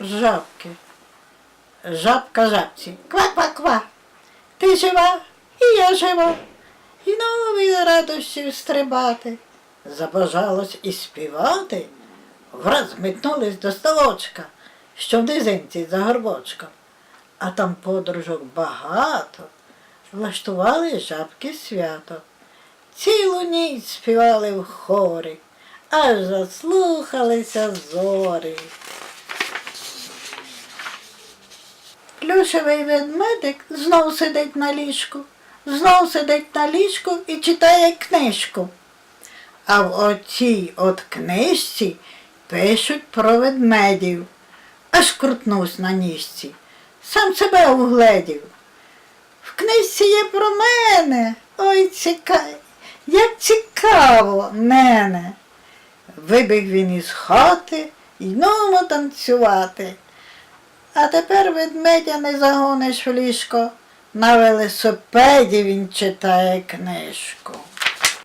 жабки. Жабка жабці. Ква-ква-ква. Ти жива, і я жива. І нові радощів стрибати. Забажалось і співати. Враз метнулись до столочка, що в низинці за горбочком. А там подружок багато. Влаштували жабки свято. Цілу ніч співали в хорі, аж заслухалися зорі. Плюшевий ведмедик знов сидить на ліжку, знов сидить на ліжку і читає книжку. А в оцій от книжці пишуть про ведмедів. Аж крутнувся на ніжці, сам себе угледів. В книжці є про мене. Ой, цікаво, як цікаво мене. Вибіг він із хати нумо танцювати. А тепер ведмедя не загониш в ліжко. На велосипеді він читає книжку.